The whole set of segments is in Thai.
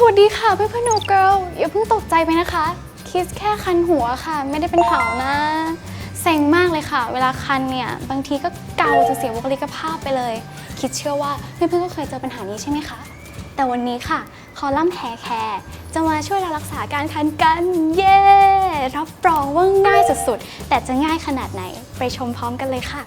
สวัสดีค่ะเพื่อนเพื่อนหนูเกิลอย่าเพิ่งตกใจไปนะคะ คิดแค่คันหัวค่ะ ไม่ได้เป็นเหานะเซ็งมากเลยค่ะ เวลาคันเนี่ยบางทีก็เกาจนเสียบุคลิกภาพไปเลย คิดเชื่อว่าเพื่อนๆก็เคยเจอปัญหานี้ใช่ไหมคะ แต่วันนี้ค่ะ คอลัมน์แฮร์แคร์จะมาช่วยเรารักษาการคันกันเย้รับรองว่าง่ายสุดๆ แต่จะง่ายขนาดไหนไปชมพร้อมกันเลยค่ะ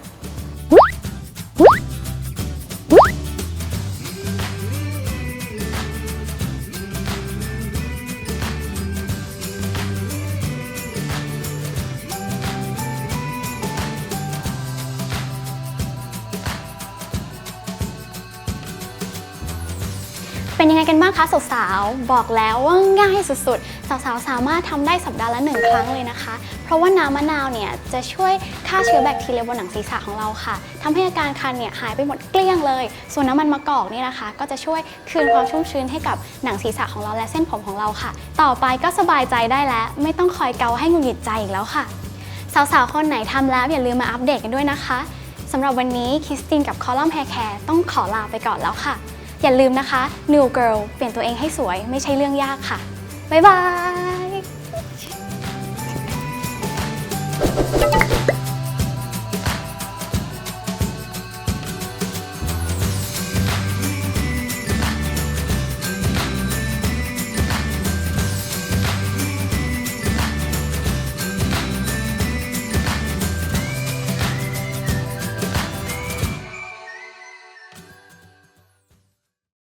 เป็นยังไงกันบ้างคะสาวๆ บอกแล้วว่าง่ายสุดๆ สาวๆ สามารถทำได้สัปดาห์ละหนึ่งครั้งเลยนะคะ เพราะว่าน้ำมะนาวเนี่ยจะช่วยฆ่าเชื้อแบคทีเรียบนหนังศีรษะของเราค่ะทำให้อาการคันเนี่ยหายไปหมดเกลี้ยงเลย ส่วนน้ำมันมะกอกเนี่ยนะคะ ก็จะช่วยคืนความชุ่มชื้นให้กับหนังศีรษะของเราและเส้นผมของเราค่ะ ต่อไปก็สบายใจได้แล้ว ไม่ต้องคอยเกาให้หงุดหงิดใจอีกแล้วค่ะ สาวๆ คนไหนทำแล้วอย่าลืมมาอัปเดตกันด้วยนะคะสำหรับวันนี้คิสตินกับคอลัมน์แฮร์แคร์ต้องขอลาไปก่อนแล้วค่ะ อย่าลืมนะคะ New Girl เปลี่ยนตัวเองให้สวยไม่ใช่เรื่องยากค่ะ บ๊ายบาย